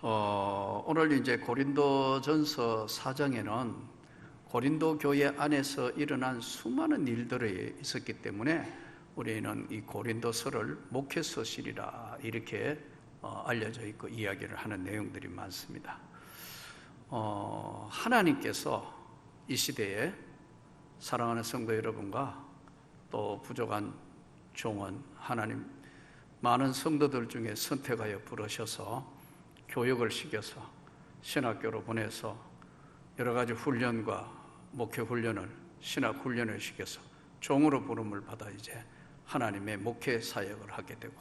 어, 오늘 이제 고린도전서 4장에는 고린도 교회 안에서 일어난 수많은 일들이 있었기 때문에 우리는 이 고린도서를 목회서실이라 이렇게 어, 알려져 있고 이야기를 하는 내용들이 많습니다. 어, 하나님께서 이 시대에 사랑하는 성도 여러분과 또 부족한 종원 하나님 많은 성도들 중에 선택하여 부르셔서 교육을 시켜서 신학교로 보내서 여러 가지 훈련과 목회 훈련을 신학 훈련을 시켜서 종으로 부름을 받아 이제 하나님의 목회 사역을 하게 되고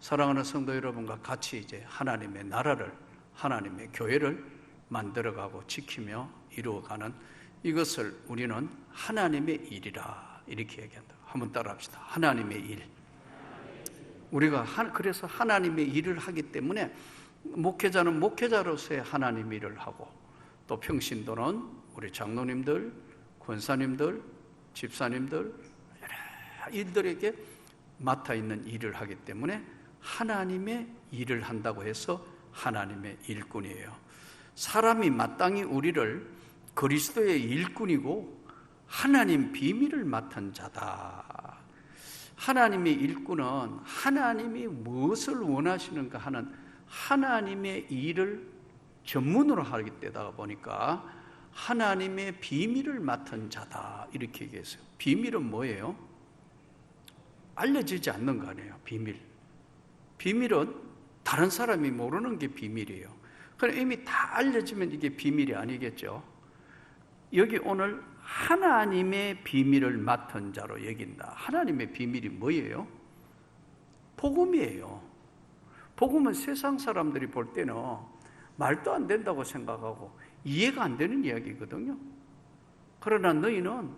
사랑하는 성도 여러분과 같이 이제 하나님의 나라를 하나님의 교회를 만들어가고 지키며 이루어가는 이것을 우리는 하나님의 일이라 이렇게 얘기한다. 한번 따라합시다. 하나님의 일. 우리가 그래서 하나님의 일을 하기 때문에 목회자는 목회자로서의 하나님 일을 하고 또 평신도는 우리 장로님들, 권사님들, 집사님들 여러 일들에게 맡아 있는 일을 하기 때문에 하나님의 일을 한다고 해서 하나님의 일꾼이에요. 사람이 마땅히 우리를 그리스도의 일꾼이고 하나님 비밀을 맡은 자다. 하나님의 일꾼은 하나님이 무엇을 원하시는가 하는 하나님의 일을 전문으로 하기 때다 보니까 하나님의 비밀을 맡은 자다 이렇게 얘기했어요. 비밀은 뭐예요? 알려지지 않는 거 아니에요. 비밀. 비밀은 다른 사람이 모르는 게 비밀이에요. 그럼 이미 다 알려지면 이게 비밀이 아니겠죠. 여기 오늘 하나님의 비밀을 맡은 자로 여긴다. 하나님의 비밀이 뭐예요? 복음이에요. 복음은 세상 사람들이 볼 때는 말도 안 된다고 생각하고 이해가 안 되는 이야기거든요. 그러나 너희는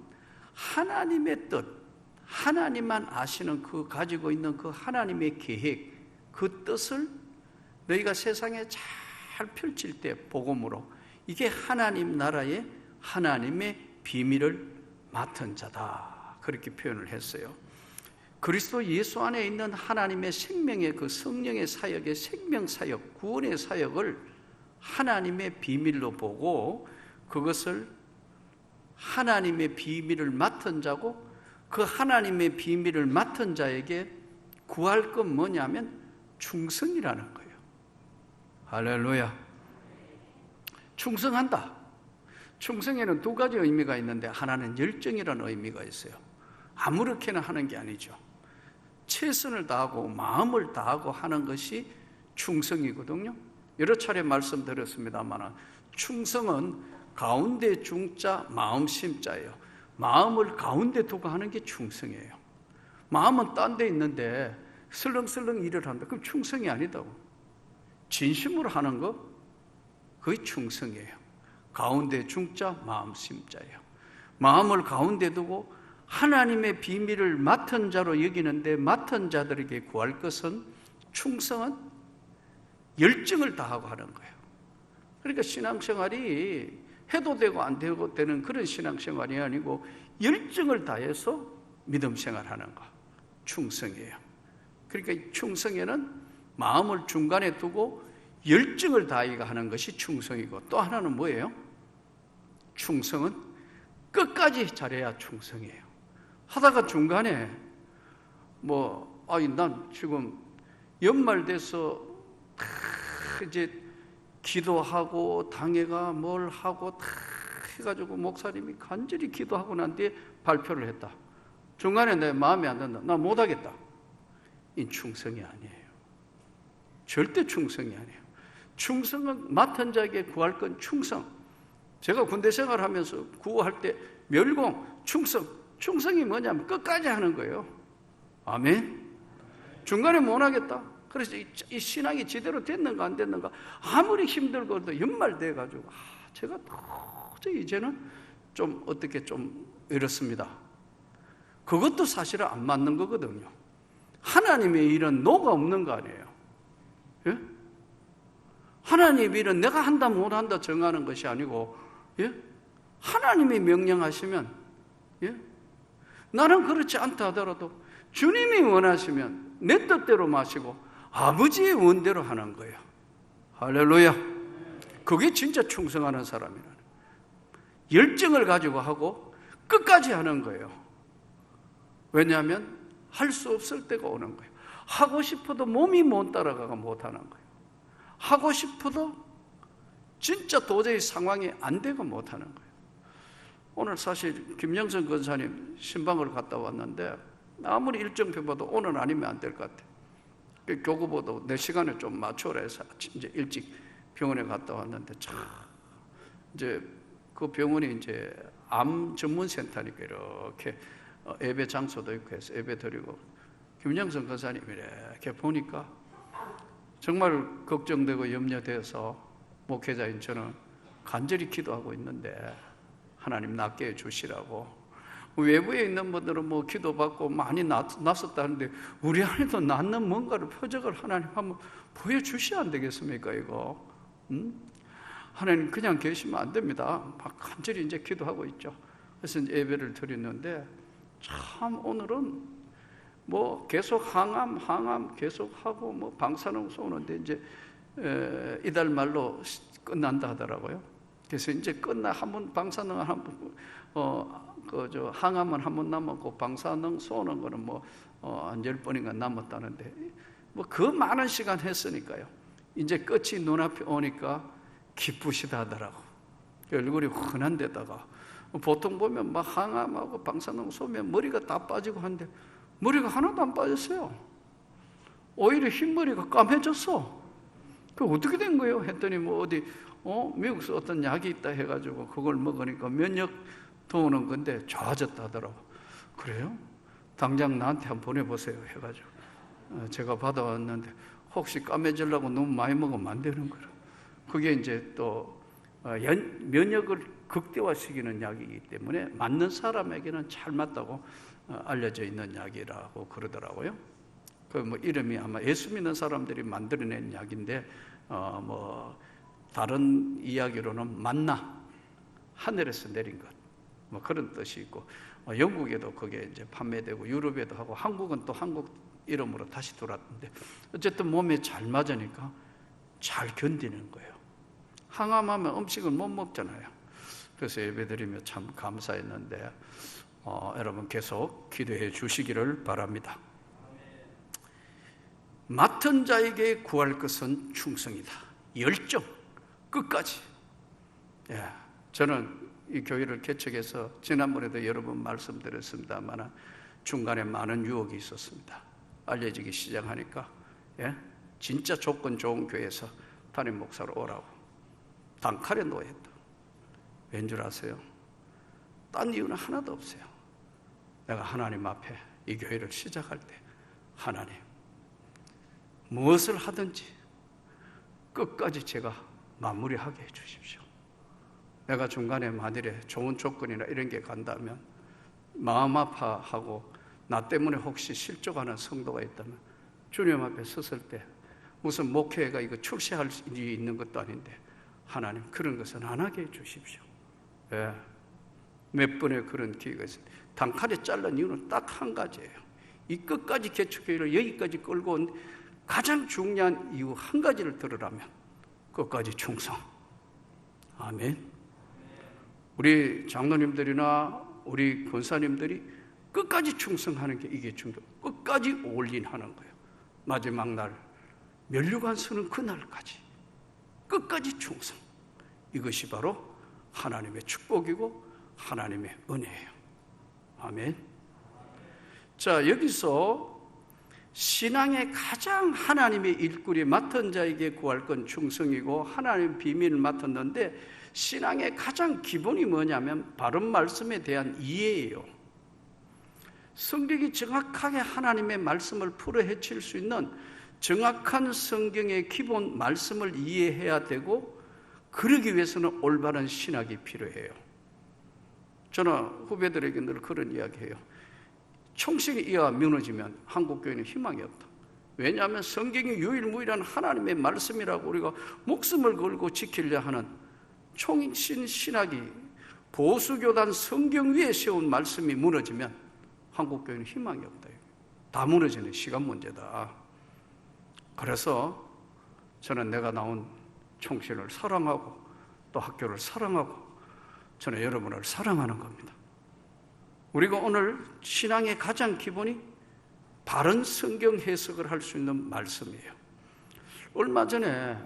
하나님의 뜻, 하나님만 아시는 그 가지고 있는 그 하나님의 계획, 그 뜻을 너희가 세상에 잘 펼칠 때 복음으로 이게 하나님 나라의 하나님의 비밀을 맡은 자다. 그렇게 표현을 했어요. 그리스도 예수 안에 있는 하나님의 생명의 그 성령의 사역의 생명 사역, 구원의 사역을 하나님의 비밀로 보고 그것을 하나님의 비밀을 맡은 자고 그 하나님의 비밀을 맡은 자에게 구할 건 뭐냐면 충성이라는 거예요. 할렐루야. 충성한다. 충성에는 두 가지 의미가 있는데 하나는 열정이라는 의미가 있어요. 아무렇게나 하는 게 아니죠. 최선을 다하고 마음을 다하고 하는 것이 충성이거든요. 여러 차례 말씀드렸습니다만 충성은 가운데 중자 마음 심자예요. 마음을 가운데 두고 하는 게 충성이에요. 마음은 딴 데 있는데 슬렁슬렁 일을 한다. 그럼 충성이 아니다고. 진심으로 하는 거 그게 충성이에요. 가운데 중자 마음 심자예요. 마음을 가운데 두고 하나님의 비밀을 맡은 자로 여기는데 맡은 자들에게 구할 것은 충성은 열정을 다하고 하는 거예요. 그러니까 신앙생활이 해도 되고 안 되고 되는 그런 신앙생활이 아니고 열정을 다해서 믿음 생활하는 거 충성이에요. 그러니까 충성에는 마음을 중간에 두고 열정을 다하여 하는 것이 충성이고 또 하나는 뭐예요? 충성은 끝까지 잘해야 충성이에요. 하다가 중간에 뭐 아니 난 지금 연말 돼서 이제 기도하고 당회가 뭘 하고 다 해가지고 목사님이 간절히 기도하고 난 뒤에 발표를 했다. 중간에 내 마음에 안 든다. 나 못하겠다. 이 충성이 아니에요. 절대 충성이 아니에요. 충성은 맡은 자에게 구할 건 충성. 제가 군대 생활하면서 구호할 때 멸공, 충성, 충성이 뭐냐면 끝까지 하는 거예요. 아멘. 중간에 못 하겠다. 그래서 이, 신앙이 제대로 됐는가 안 됐는가 아무리 힘들고도 연말 돼 가지고 아, 제가 도저히 이제는 좀 어떻게 좀 이렇습니다. 그것도 사실은 안 맞는 거거든요. 하나님의 일은 노가 없는 거 아니에요. 예? 하나님의 일은 내가 한다 못 한다 정하는 것이 아니고 예? 하나님이 명령하시면 예? 나는 그렇지 않다 하더라도 주님이 원하시면 내 뜻대로 마시고 아버지의 원대로 하는 거예요. 할렐루야. 그게 진짜 충성하는 사람이라는 거예요. 열정을 가지고 하고 끝까지 하는 거예요. 왜냐하면 할 수 없을 때가 오는 거예요. 하고 싶어도 몸이 못 따라가가 못 하는 거예요. 하고 싶어도 진짜 도저히 상황이 안 되고 못 하는 거예요. 오늘 사실 김영선 권사님 신방을 갔다 왔는데 아무리 일정표 봐도 오늘 아니면 안 될 것 같아. 그 교구보도 내 시간에 좀 맞춰라 해서 이제 일찍 병원에 갔다 왔는데 참 이제 그 병원이 이제 암 전문 센터니까 이렇게 어, 예배 장소도 있고 해서 예배 드리고 김영선 권사님이 이렇게 보니까 정말 걱정되고 염려돼서 목회자인 저는 간절히 기도하고 있는데 하나님 낫게 해주시라고. 외부에 있는 분들은 뭐 기도받고 많이 낫, 낫었다는데 우리 안에도 낫는 뭔가를 표적을 하나님 한번 보여주셔야 안 되겠습니까 이거? 음? 하나님 그냥 계시면 안 됩니다. 막 간절히 이제 기도하고 있죠. 그래서 예배를 드렸는데 참 오늘은 뭐 계속 항암 항암 계속 하고 뭐 방사능 쏘는데 이제 에, 이달 말로 끝난다 하더라고요 그래서 이제 끝나 한 번 방사능 한번 어, 그저 항암은 한 번 남았고 방사능 쏘는 거는 뭐한 어, 열 번인가 남았다는데 뭐 그 많은 시간 했으니까요. 이제 끝이 눈앞에 오니까 기쁘시다 하더라고. 얼굴이 흔한 데다가 보통 보면 막 항암하고 방사능 쏘면 머리가 다 빠지고 한데 머리가 하나도 안 빠졌어요. 오히려 흰머리가 까매졌어. 그 어떻게 된 거예요? 했더니 뭐 어디 어 미국에서 어떤 약이 있다 해가지고 그걸 먹으니까 면역 도우는 건데 좋아졌다 하더라고. 그래요? 당장 나한테 한번 보내보세요 해가지고 어, 제가 받아왔는데 혹시 까매지려고 너무 많이 먹으면 안 되는 거예요. 그게 이제 또 어, 면역을 극대화시키는 약이기 때문에 맞는 사람에게는 잘 맞다고 어, 알려져 있는 약이라고 그러더라고요. 그 뭐 이름이 아마 예수 믿는 사람들이 만들어낸 약인데 어뭐 다른 이야기로는 만나 하늘에서 내린 것. 뭐 그런 뜻이 있고 어, 영국에도 그게 이제 판매되고 유럽에도 하고 한국은 또 한국 이름으로 다시 돌았는데 어쨌든 몸에 잘 맞으니까 잘 견디는 거예요. 항암하면 음식을 못 먹잖아요. 그래서 예배드리며 참 감사했는데 어, 여러분 계속 기도해 주시기를 바랍니다. 맡은 자에게 구할 것은 충성이다. 열정 끝까지. 예, 저는 이 교회를 개척해서 지난번에도 여러 번 말씀드렸습니다만 중간에 많은 유혹이 있었습니다. 알려지기 시작하니까 예? 진짜 조건 좋은 교회에서 담임 목사로 오라고 단칼에 놓였다. 왠 줄 아세요? 딴 이유는 하나도 없어요. 내가 하나님 앞에 이 교회를 시작할 때 하나님 무엇을 하든지 끝까지 제가 마무리하게 해 주십시오. 내가 중간에 만일에 좋은 조건이나 이런 게 간다면 마음 아파하고 나 때문에 혹시 실족하는 성도가 있다면 주님 앞에 섰을 때 무슨 목회가 이거 출세할 일이 있는 것도 아닌데 하나님 그런 것은 안 하게 해 주십시오. 예. 몇 번의 그런 기회가 있습니다. 단칼에 잘른 이유는 딱 한 가지예요. 이 끝까지 개척교회를 여기까지 끌고 온 가장 중요한 이유 한 가지를 들으라면 끝까지 충성. 아멘. 우리 장로님들이나 우리 권사님들이 끝까지 충성하는 게 이게 중요. 끝까지 올인하는 거예요. 마지막 날 멸류관 서는 그날까지 끝까지 충성. 이것이 바로 하나님의 축복이고 하나님의 은혜예요. 아멘. 자, 여기서 신앙의 가장 하나님의 일꾼이 맡은 자에게 구할 건 충성이고 하나님 비밀을 맡았는데 신앙의 가장 기본이 뭐냐면 바른 말씀에 대한 이해예요. 성경이 정확하게 하나님의 말씀을 풀어 헤칠 수 있는 정확한 성경의 기본 말씀을 이해해야 되고 그러기 위해서는 올바른 신학이 필요해요. 저는 후배들에게 늘 그런 이야기해요. 총신이 이와 무너지면 한국 교회는 희망이 없다. 왜냐하면 성경이 유일무이한 하나님의 말씀이라고 우리가 목숨을 걸고 지키려 하는 총신 신학이 보수교단 성경 위에 세운 말씀이 무너지면 한국 교회는 희망이 없다. 다 무너지는 시간 문제다. 그래서 저는 내가 나온 총신을 사랑하고 또 학교를 사랑하고 저는 여러분을 사랑하는 겁니다. 우리가 오늘 신앙의 가장 기본이 바른 성경 해석을 할 수 있는 말씀이에요. 얼마 전에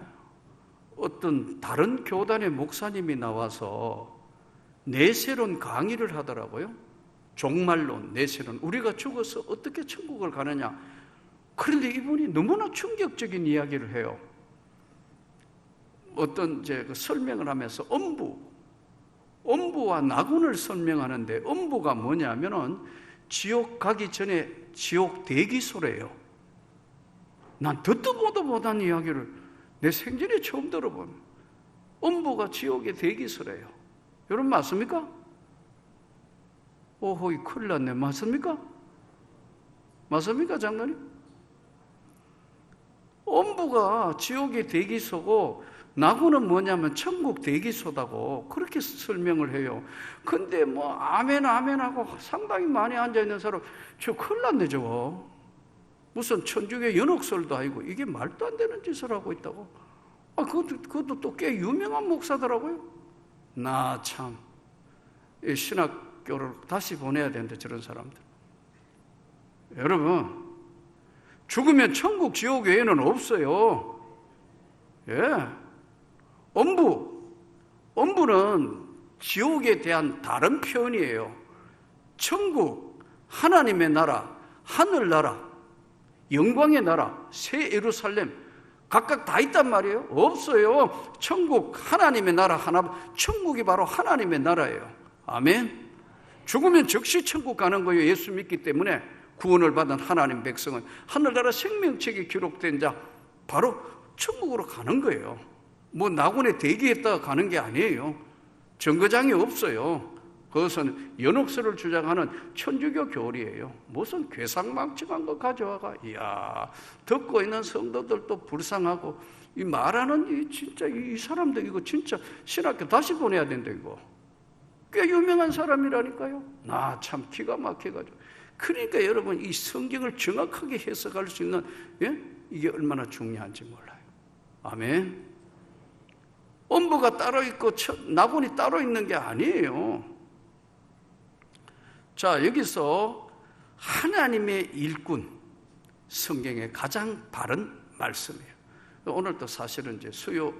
어떤 다른 교단의 목사님이 나와서 내세론 강의를 하더라고요. 종말론, 내세론. 우리가 죽어서 어떻게 천국을 가느냐. 그런데 이분이 너무나 충격적인 이야기를 해요. 어떤 이제 그 설명을 하면서 엄부, 엄부와 낙원을 설명하는데 엄부가 뭐냐면은 지옥 가기 전에 지옥 대기소래요. 난 듣도 보도 못한 이야기를 내 생전에 처음 들어본 엄부가 지옥의 대기소래요. 여러분 맞습니까? 오호이 큰일 났네. 맞습니까? 맞습니까 장로님? 엄부가 지옥의 대기소고 나고는 뭐냐면 천국 대기소다고 그렇게 설명을 해요. 근데 뭐 아멘 아멘 하고 상당히 많이 앉아 있는 사람 저 큰일 났네 저거. 무슨 천주교 연옥설도 아니고 이게 말도 안 되는 짓을 하고 있다고. 아 그것도 그것도 또 꽤 유명한 목사더라고요. 나 참 신학교를 다시 보내야 되는데 저런 사람들. 여러분 죽으면 천국 지옥 외에는 없어요. 예. 엄부. 엄부는 지옥에 대한 다른 표현이에요. 천국, 하나님의 나라, 하늘나라, 영광의 나라, 새 예루살렘, 각각 다 있단 말이에요? 없어요. 천국, 하나님의 나라 하나, 천국이 바로 하나님의 나라예요. 아멘. 죽으면 즉시 천국 가는 거예요. 예수 믿기 때문에 구원을 받은 하나님 백성은 하늘나라 생명책에 기록된 자, 바로 천국으로 가는 거예요. 뭐 낙원에 대기했다가 가는 게 아니에요. 정거장이 없어요. 그것은 연옥설을 주장하는 천주교 교리예요. 무슨 괴상망측한 거 가져와가, 이야, 듣고 있는 성도들도 불쌍하고, 이 말하는 이 진짜 이 사람들 이거 진짜 신학교 다시 보내야 된다, 이거. 꽤 유명한 사람이라니까요. 나참 기가 막혀가지고. 그러니까 여러분 이 성경을 정확하게 해석할 수 있는, 예? 이게 얼마나 중요한지 몰라요. 아멘. 엄부가 따로 있고 나본이 따로 있는 게 아니에요. 자, 여기서 하나님의 일꾼, 성경의 가장 바른 말씀이에요. 오늘도 사실은 이제 수요,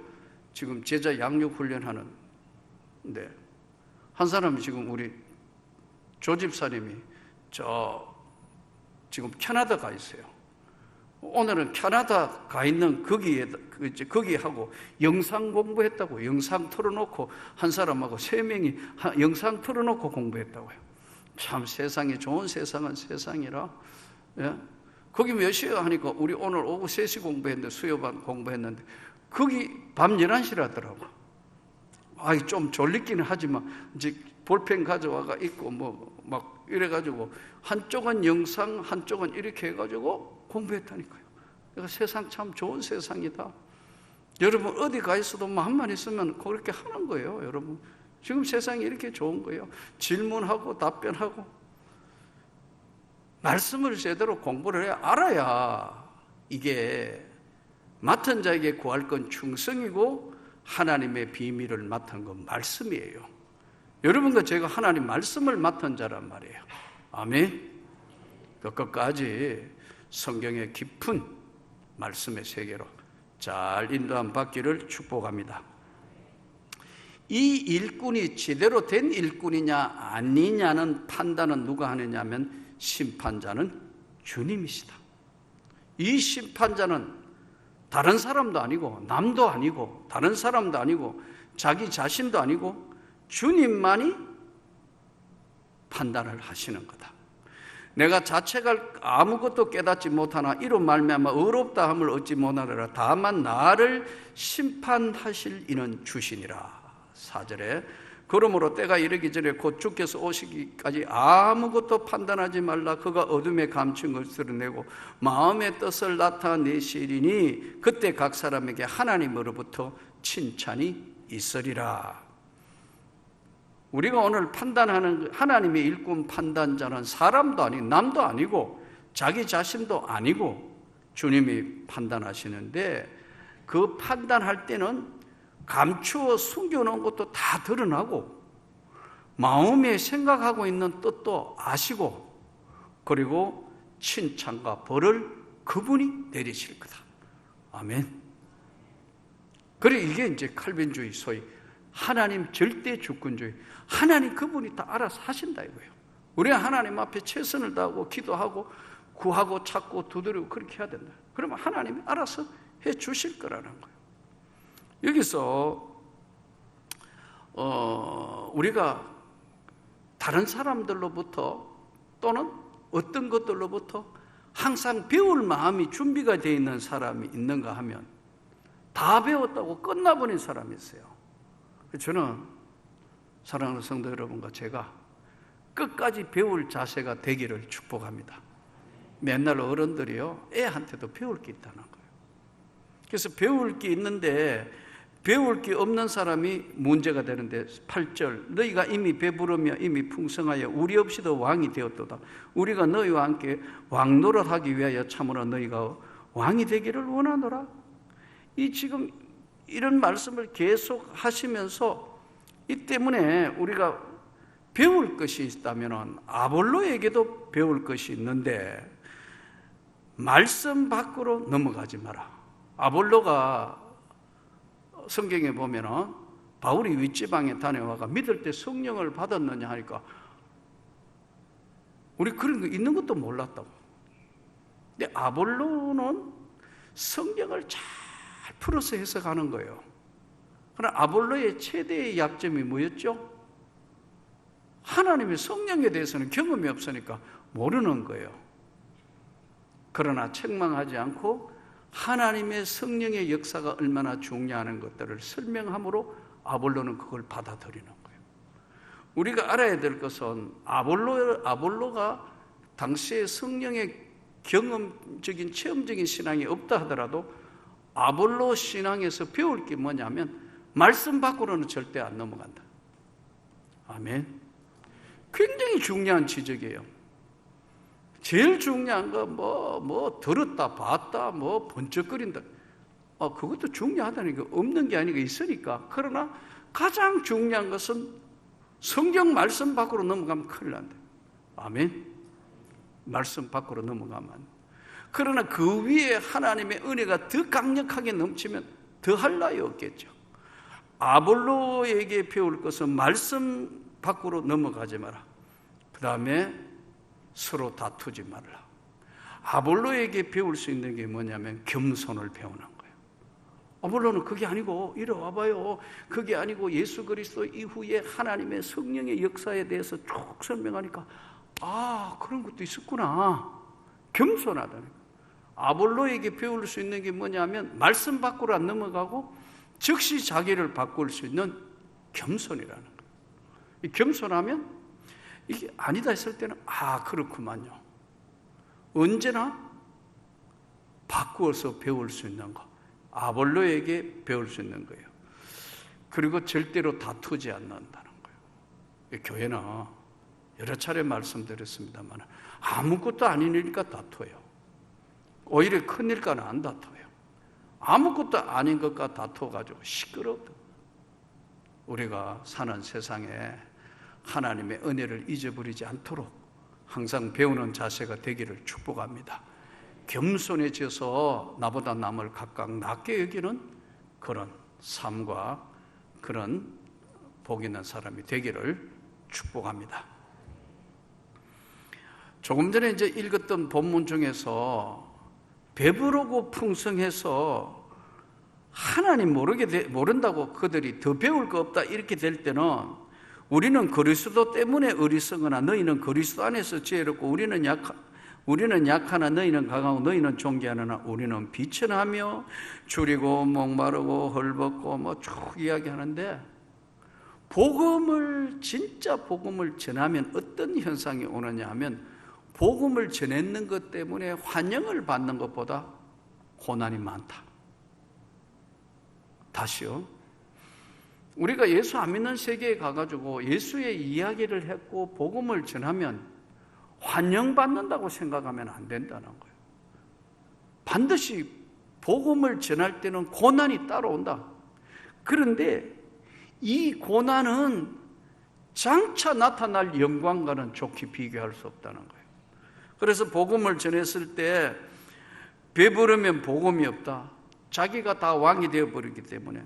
지금 제자 양육 훈련하는데, 한 사람이 지금 우리 조집사님이 저, 지금 캐나다 가 있어요. 오늘은 캐나다 가 있는 거기에 그 거기 하고 영상 공부했다고 영상 틀어놓고 한 사람하고 세 명이 영상 틀어놓고 공부했다고요. 참 세상이 좋은 세상은 세상이라. 예? 거기 몇 시에 하니까 우리 오늘 오후 3시 공부했는데 수요반 공부했는데 거기 밤 11시라 하더라고. 아이 좀 졸리기는 하지만 이제 볼펜 가져와가 있고 뭐 막 이래 가지고 한쪽은 영상 한쪽은 이렇게 해 가지고 공부했다니까요. 그러니까 세상 참 좋은 세상이다. 여러분 어디 가 있어도 마음만 있으면 그렇게 하는 거예요, 여러분. 지금 세상이 이렇게 좋은 거예요. 질문하고 답변하고 말씀을 제대로 공부를 해 알아야 이게 맡은 자에게 구할 건 충성이고 하나님의 비밀을 맡은 건 말씀이에요. 여러분과 제가 하나님 말씀을 맡은 자란 말이에요. 아멘. 끝까지 성경의 깊은 말씀의 세계로 잘 인도한 받기를 축복합니다. 이 일꾼이 제대로 된 일꾼이냐 아니냐는 판단은 누가 하느냐면 심판자는 주님이시다. 이 심판자는 다른 사람도 아니고 남도 아니고 다른 사람도 아니고 자기 자신도 아니고 주님만이 판단을 하시는 거다. 내가 자책할 아무것도 깨닫지 못하나 이로 말미암아 어렵다 함을 얻지 못하리라 다만 나를 심판하실 이는 주시니라. 사절에 그러므로 때가 이르기 전에 곧 주께서 오시기까지 아무것도 판단하지 말라. 그가 어둠에 감춘 것을 내고 마음의 뜻을 나타내시리니 그때 각 사람에게 하나님으로부터 칭찬이 있으리라 우리가 오늘 판단하는 하나님의 일꾼 판단자는 사람도 아니고 남도 아니고 자기 자신도 아니고 주님이 판단하시는데 그 판단할 때는 감추어 숨겨놓은 것도 다 드러나고 마음에 생각하고 있는 뜻도 아시고 그리고 칭찬과 벌을 그분이 내리실 거다. 아멘. 그래 이게 이제 칼빈주의 소위 하나님 절대 주권주의. 하나님 그분이 다 알아서 하신다 이거예요. 우리가 하나님 앞에 최선을 다하고 기도하고 구하고 찾고 두드리고 그렇게 해야 된다. 그러면 하나님이 알아서 해 주실 거라는 거예요. 여기서 어, 우리가 다른 사람들로부터 또는 어떤 것들로부터 항상 배울 마음이 준비가 되어 있는 사람이 있는가 하면 다 배웠다고 끝나버린 사람이 있어요. 저는 사랑하는 성도 여러분과 제가 끝까지 배울 자세가 되기를 축복합니다. 맨날 어른들이요, 애한테도 배울 게 있다는 거예요. 그래서 배울 게 있는데 배울 게 없는 사람이 문제가 되는데 8절 너희가 이미 배부르며 이미 풍성하여 우리 없이도 왕이 되었도다 우리가 너희와 함께 왕 노릇 하기 위하여 참으로 너희가 왕이 되기를 원하노라 이 지금 이런 말씀을 계속 하시면서 이 때문에 우리가 배울 것이 있다면 아볼로에게도 배울 것이 있는데 말씀 밖으로 넘어가지 마라 아볼로가 성경에 보면은 바울이 윗지방에 다녀와가 믿을 때 성령을 받았느냐 하니까 우리 그런 거 있는 것도 몰랐다고. 근데 아볼로는 성경을 잘 풀어서 해석하는 거예요. 그러나 아볼로의 최대의 약점이 뭐였죠? 하나님의 성령에 대해서는 경험이 없으니까 모르는 거예요. 그러나 책망하지 않고 하나님의 성령의 역사가 얼마나 중요한 것들을 설명함으로 아볼로는 그걸 받아들이는 거예요. 우리가 알아야 될 것은 아볼로, 아볼로가 당시에 성령의 경험적인 체험적인 신앙이 없다 하더라도 아볼로 신앙에서 배울 게 뭐냐면 말씀 밖으로는 절대 안 넘어간다. 아멘. 굉장히 중요한 지적이에요. 제일 중요한 거 뭐, 뭐, 들었다, 봤다, 뭐, 번쩍거린다. 어, 그것도 중요하다니까. 없는 게 아니고 있으니까. 그러나 가장 중요한 것은 성경 말씀 밖으로 넘어가면 큰일 난다. 아멘. 말씀 밖으로 넘어가면. 그러나 그 위에 하나님의 은혜가 더 강력하게 넘치면 더할 나위 없겠죠. 아볼로에게 배울 것은 말씀 밖으로 넘어가지 마라. 그 다음에 서로 다투지 말라. 아볼로에게 배울 수 있는 게 뭐냐면 겸손을 배우는 거예요. 아볼로는 그게 아니고 이리 와봐요. 그게 아니고 예수 그리스도 이후에 하나님의 성령의 역사에 대해서 쭉 설명하니까 아 그런 것도 있었구나. 겸손하다는. 아볼로에게 배울 수 있는 게 뭐냐면 말씀 밖으로 안 넘어가고 즉시 자기를 바꿀 수 있는 겸손이라는 거예요. 이 겸손하면 이게 아니다 했을 때는 아 그렇구만요. 언제나 바꾸어서 배울 수 있는 거. 아볼로에게 배울 수 있는 거예요. 그리고 절대로 다투지 않는다는 거예요. 교회는 여러 차례 말씀드렸습니다만 아무것도 아닌 일니까 다투어요. 오히려 큰 일과는 안 다투어요. 아무것도 아닌 것과 다투어가지고 시끄럽다. 우리가 사는 세상에 하나님의 은혜를 잊어버리지 않도록 항상 배우는 자세가 되기를 축복합니다. 겸손해져서 나보다 남을 각각 낮게 여기는 그런 삶과 그런 복 있는 사람이 되기를 축복합니다. 조금 전에 이제 읽었던 본문 중에서 배부르고 풍성해서 하나님 모르게 되, 모른다고 그들이 더 배울 거 없다 이렇게 될 때는 우리는 그리스도 때문에 어리석거나 너희는 그리스도 안에서 지혜롭고 우리는 약 우리는 약하나 너희는 강하고 너희는 존귀하나 우리는 비천하며 줄이고 목마르고 헐벗고 뭐 쭉 이야기하는데 복음을 진짜 복음을 전하면 어떤 현상이 오느냐 하면 복음을 전했는 것 때문에 환영을 받는 것보다 고난이 많다. 다시요. 우리가 예수 안 믿는 세계에 가가지고 예수의 이야기를 했고 복음을 전하면 환영받는다고 생각하면 안 된다는 거예요. 반드시 복음을 전할 때는 고난이 따라온다. 그런데 이 고난은 장차 나타날 영광과는 좋게 비교할 수 없다는 거예요. 그래서 복음을 전했을 때 배부르면 복음이 없다. 자기가 다 왕이 되어 버리기 때문에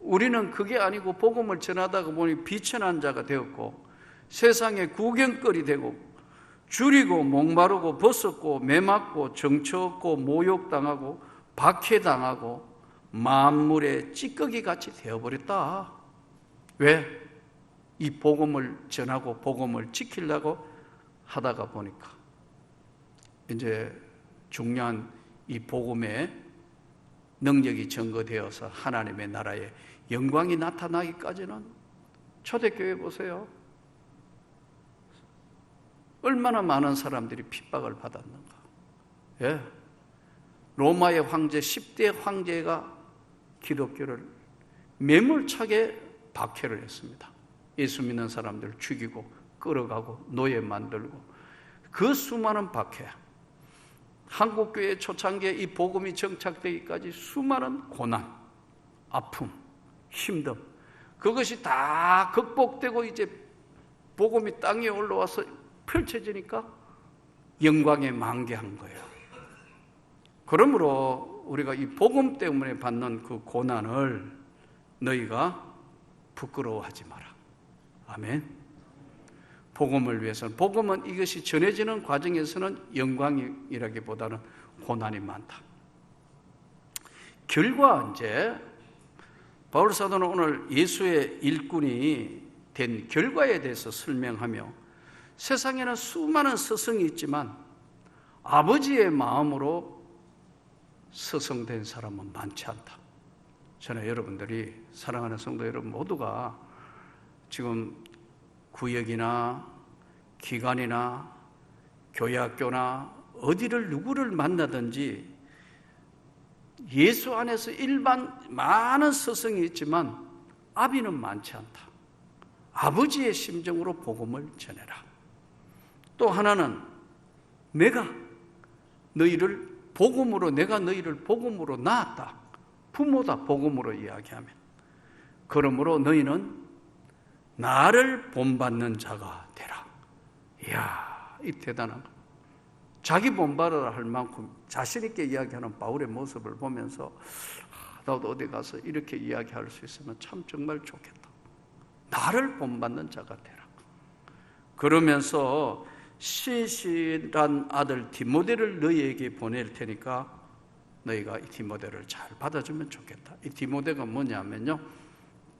우리는 그게 아니고 복음을 전하다가 보니 비천한 자가 되었고 세상에 구경거리 되고 줄이고 목마르고 벗었고 매맞고 정처없고 모욕당하고 박해당하고 만물의 찌꺼기 같이 되어버렸다. 왜? 이 복음을 전하고 복음을 지키려고 하다가 보니까 이제 중요한 이 복음의 능력이 증거되어서 하나님의 나라에 영광이 나타나기까지는 초대교회 보세요. 얼마나 많은 사람들이 핍박을 받았는가. 예. 로마의 황제 10대 황제가 기독교를 매몰차게 박해를 했습니다. 예수 믿는 사람들을 죽이고 끌어가고 노예 만들고 그 수많은 박해. 한국교회 초창기에 이 복음이 정착되기까지 수많은 고난, 아픔, 힘듦 그것이 다 극복되고 이제 복음이 땅에 올라와서 펼쳐지니까 영광에 만개한 거예요. 그러므로 우리가 이 복음 때문에 받는 그 고난을 너희가 부끄러워하지 마라. 아멘. 복음을 위해서는 복음은 이것이 전해지는 과정에서는 영광이라기보다는 고난이 많다. 결과 이제 바울 사도는 오늘 예수의 일꾼이 된 결과에 대해서 설명하며 세상에는 수많은 스승이 있지만 아버지의 마음으로 스승된 사람은 많지 않다. 저는 여러분들이 사랑하는 성도 여러분 모두가 지금 구역이나 기관이나 교회 학교나 어디를 누구를 만나든지 예수 안에서 일반 많은 스승이 있지만 아비는 많지 않다. 아버지의 심정으로 복음을 전해라. 또 하나는 내가 너희를 복음으로 내가 너희를 복음으로 낳았다. 부모다 복음으로 이야기하면 그러므로 너희는 나를 본받는 자가 되라. 이야, 이 대단한 거. 자기 본받으라 할 만큼 자신있게 이야기하는 바울의 모습을 보면서 아, 나도 어디 가서 이렇게 이야기할 수 있으면 참 정말 좋겠다. 나를 본받는 자가 되라. 그러면서 신실한 아들 디모데를 너희에게 보낼 테니까 너희가 이 디모데를 잘 받아주면 좋겠다. 이 디모데가 뭐냐면요.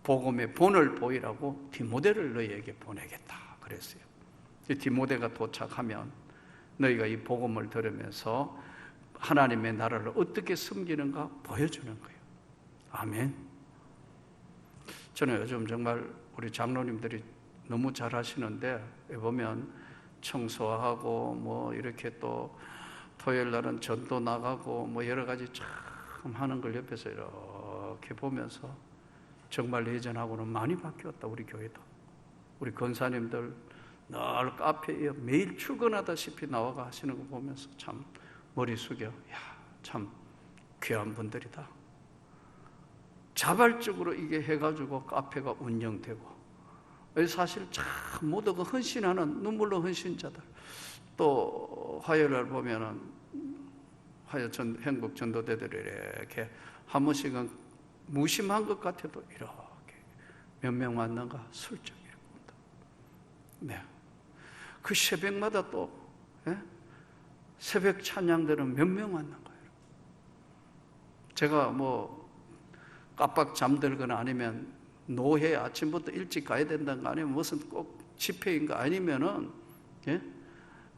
복음의 본을 보이라고 디모데를 너희에게 보내겠다 그랬어요. 디모데가 도착하면 너희가 이 복음을 들으면서 하나님의 나라를 어떻게 섬기는가 보여주는 거예요. 아멘. 저는 요즘 정말 우리 장로님들이 너무 잘 하시는데 보면 청소하고 뭐 이렇게 또 토요일 날은 전도 나가고 뭐 여러 가지 참 하는 걸 옆에서 이렇게 보면서 정말 예전하고는 많이 바뀌었다 우리 교회도. 우리 권사님들 늘 카페에 매일 출근하다시피 나와가 하시는 거 보면서 참 머리 숙여. 야 참 귀한 분들이다. 자발적으로 이게 해가지고 카페가 운영되고. 사실 참 모두가 헌신하는 눈물로 헌신자들. 또 화요일 날 보면은 화요 전 행복 전도대들이 이렇게 한 번씩은 무심한 것 같아도 이렇게 몇 명 왔는가 슬쩍 이렇게 온다. 네. 그 새벽마다 또 예? 새벽 찬양들은 몇 명 왔는 거예요. 제가 뭐 깜빡 잠들거나 아니면 노회 아침부터 일찍 가야 된다는 거 아니면 무슨 꼭 집회인 거 아니면은 예?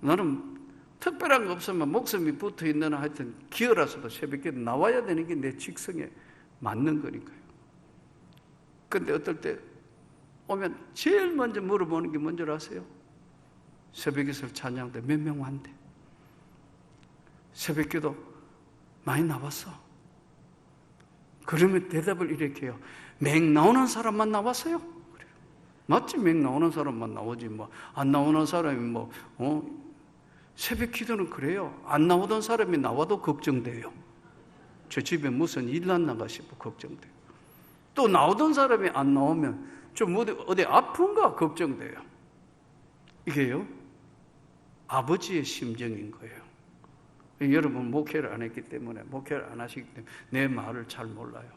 나는 특별한 거 없으면 목숨이 붙어 있는 하여튼 기어라서도 새벽에 나와야 되는 게 내 직성에 맞는 거니까요. 근데 어떨 때 오면 제일 먼저 물어보는 게 뭔지 아세요? 새벽에서 찬양 때 몇 명 왔는데? 새벽 기도 많이 나왔어. 그러면 대답을 이렇게 해요. 맹 나오는 사람만 나왔어요? 그래요. 맞지? 맹 나오는 사람만 나오지. 뭐, 안 나오는 사람이 뭐, 어? 새벽 기도는 그래요. 안 나오던 사람이 나와도 걱정돼요. 저 집에 무슨 일 났나가 싶어 걱정돼요. 또또 나오던 사람이 안 나오면 좀 어디, 어디 아픈가 걱정돼요. 이게요, 아버지의 심정인 거예요. 여러분, 목회를 안 했기 때문에, 목회를 안 하시기 때문에 내 말을 잘 몰라요.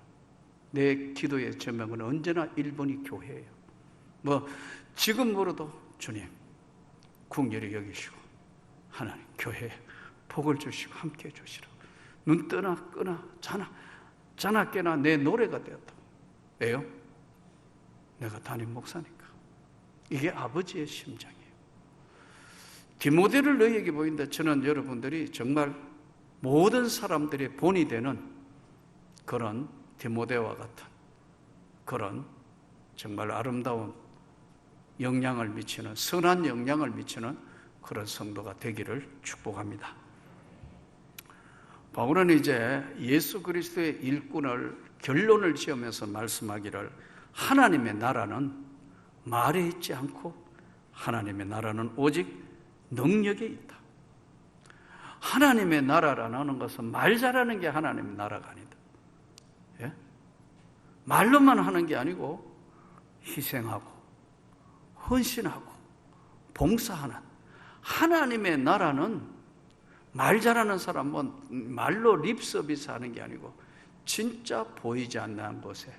내 기도의 제명은 언제나 1번이 교회예요. 뭐, 지금으로도 주님, 궁절히 여기시고, 하나님, 교회에 복을 주시고, 함께 해 주시라. 눈 뜨나, 끄나, 자나, 자나 깨나 내 노래가 되었다. 왜요? 내가 담임 목사니까. 이게 아버지의 심정이에요. 디모데를 너희에게 보인다. 저는 여러분들이 정말 모든 사람들의 본이 되는 그런 디모데와 같은 그런 정말 아름다운 영향을 미치는 선한 영향을 미치는 그런 성도가 되기를 축복합니다. 바울은 이제 예수 그리스도의 일꾼을 결론을 지으면서 말씀하기를 하나님의 나라는 말에 있지 않고 하나님의 나라는 오직 능력에 있다. 하나님의 나라라는 것은 말 잘하는 게 하나님의 나라가 아니다. 예? 말로만 하는 게 아니고 희생하고 헌신하고 봉사하는 하나님의 나라는 말 잘하는 사람은 말로 립 서비스 하는 게 아니고 진짜 보이지 않는 곳에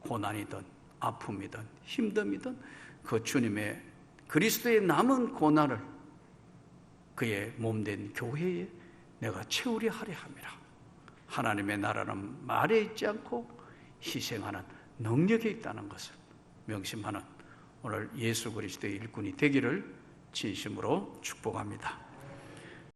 고난이든 아픔이든 힘듦이든 그 주님의 그리스도의 남은 고난을 그의 몸된 교회에 내가 채우려 하려 함이라. 하나님의 나라는 말에 있지 않고 희생하는 능력에 있다는 것을 명심하는 오늘 예수 그리스도의 일꾼이 되기를 진심으로 축복합니다.